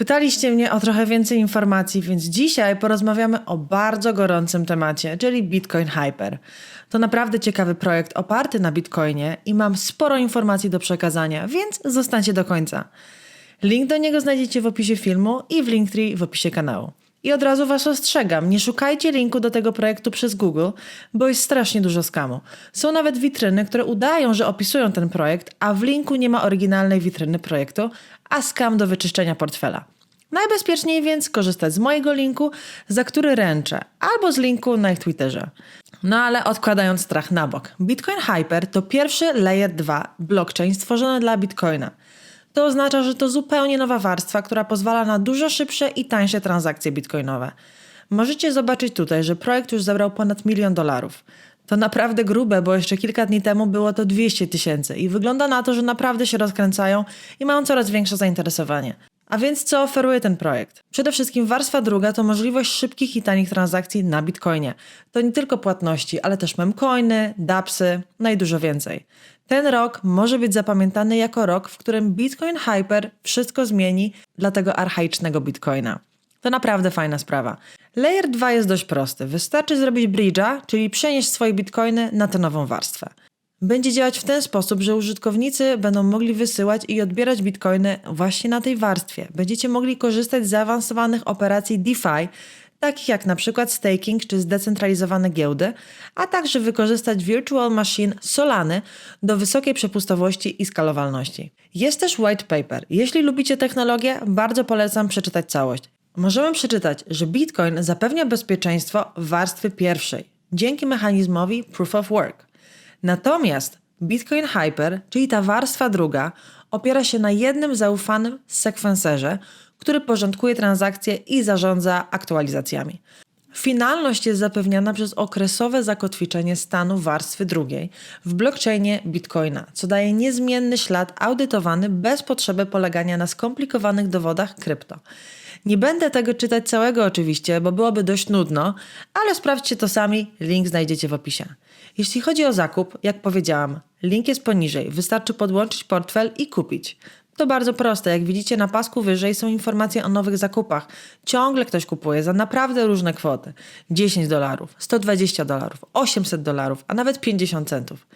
Pytaliście mnie o trochę więcej informacji, więc dzisiaj porozmawiamy o bardzo gorącym temacie, czyli Bitcoin Hyper. To naprawdę ciekawy projekt oparty na Bitcoinie i mam sporo informacji do przekazania, więc zostańcie do końca. Link do niego znajdziecie w opisie filmu i w Linktree w opisie kanału. I od razu Was ostrzegam, nie szukajcie linku do tego projektu przez Google, bo jest strasznie dużo skamu. Są nawet witryny, które udają, że opisują ten projekt, a w linku nie ma oryginalnej witryny projektu, a skam do wyczyszczenia portfela. Najbezpieczniej więc korzystać z mojego linku, za który ręczę, albo z linku na ich Twitterze. No ale odkładając strach na bok. Bitcoin Hyper to pierwszy Layer 2 blockchain stworzony dla Bitcoina. To oznacza, że to zupełnie nowa warstwa, która pozwala na dużo szybsze i tańsze transakcje bitcoinowe. Możecie zobaczyć tutaj, że projekt już zebrał ponad milion dolarów. To naprawdę grube, bo jeszcze kilka dni temu było to 200 tysięcy i wygląda na to, że naprawdę się rozkręcają i mają coraz większe zainteresowanie. A więc co oferuje ten projekt? Przede wszystkim warstwa druga to możliwość szybkich i tanich transakcji na Bitcoinie. To nie tylko płatności, ale też memcoiny, dapsy, no i dużo więcej. Ten rok może być zapamiętany jako rok, w którym Bitcoin Hyper wszystko zmieni dla tego archaicznego Bitcoina. To naprawdę fajna sprawa. Layer 2 jest dość prosty. Wystarczy zrobić bridge'a, czyli przenieść swoje bitcoiny na tę nową warstwę. Będzie działać w ten sposób, że użytkownicy będą mogli wysyłać i odbierać bitcoiny właśnie na tej warstwie. Będziecie mogli korzystać z zaawansowanych operacji DeFi, takich jak na przykład staking czy zdecentralizowane giełdy, a także wykorzystać Virtual Machine Solany do wysokiej przepustowości i skalowalności. Jest też white paper. Jeśli lubicie technologię, bardzo polecam przeczytać całość. Możemy przeczytać, że Bitcoin zapewnia bezpieczeństwo w warstwie pierwszej dzięki mechanizmowi Proof of Work. Natomiast Bitcoin Hyper, czyli ta warstwa druga, opiera się na jednym zaufanym sekwenserze, który porządkuje transakcje i zarządza aktualizacjami. Finalność jest zapewniana przez okresowe zakotwiczenie stanu warstwy drugiej w blockchainie Bitcoina, co daje niezmienny ślad audytowany bez potrzeby polegania na skomplikowanych dowodach krypto. Nie będę tego czytać całego oczywiście, bo byłoby dość nudno, ale sprawdźcie to sami, link znajdziecie w opisie. Jeśli chodzi o zakup, jak powiedziałam, link jest poniżej, wystarczy podłączyć portfel i kupić. To bardzo proste. Jak widzicie na pasku wyżej są informacje o nowych zakupach. Ciągle ktoś kupuje za naprawdę różne kwoty. 10 dolarów, 120 dolarów, 800 dolarów, a nawet 50 centów.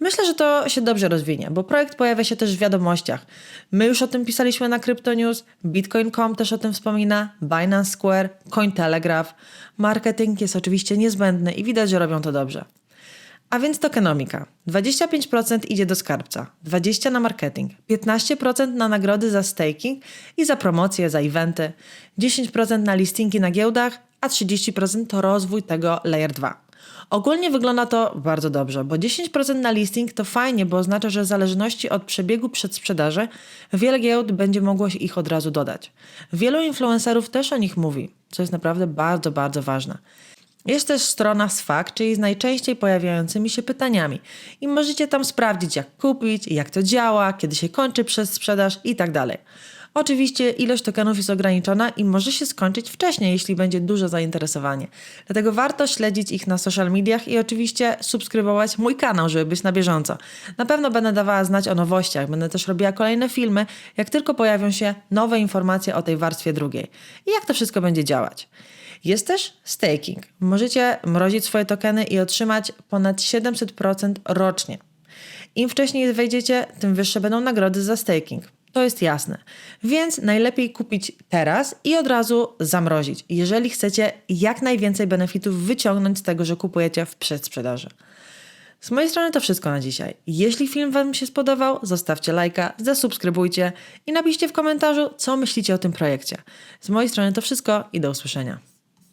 Myślę, że to się dobrze rozwinie, bo projekt pojawia się też w wiadomościach. My już o tym pisaliśmy na Crypto News, Bitcoin.com też o tym wspomina, Binance Square, Cointelegraph. Marketing jest oczywiście niezbędny i widać, że robią to dobrze. A więc tokenomika. 25% idzie do skarbca, 20% na marketing, 15% na nagrody za staking i za promocje, za eventy, 10% na listingi na giełdach, a 30% to rozwój tego Layer 2. Ogólnie wygląda to bardzo dobrze, bo 10% na listing to fajnie, bo oznacza, że w zależności od przebiegu przedsprzedaży wiele giełd będzie mogło ich od razu dodać. Wielu influencerów też o nich mówi, co jest naprawdę bardzo, bardzo ważne. Jest też strona SFAQ, czyli z najczęściej pojawiającymi się pytaniami. I możecie tam sprawdzić, jak kupić, jak to działa, kiedy się kończy przez sprzedaż i tak. Oczywiście ilość tokenów jest ograniczona i może się skończyć wcześniej, jeśli będzie duże zainteresowanie. Dlatego warto śledzić ich na social mediach i oczywiście subskrybować mój kanał, żeby być na bieżąco. Na pewno będę dawała znać o nowościach, będę też robiła kolejne filmy, jak tylko pojawią się nowe informacje o tej warstwie drugiej i jak to wszystko będzie działać. Jest też staking. Możecie mrozić swoje tokeny i otrzymać ponad 700% rocznie. Im wcześniej wejdziecie, tym wyższe będą nagrody za staking. To jest jasne. Więc najlepiej kupić teraz i od razu zamrozić, jeżeli chcecie jak najwięcej benefitów wyciągnąć z tego, że kupujecie w przedsprzedaży. Z mojej strony to wszystko na dzisiaj. Jeśli film Wam się spodobał, zostawcie lajka, zasubskrybujcie i napiszcie w komentarzu, co myślicie o tym projekcie. Z mojej strony to wszystko i do usłyszenia.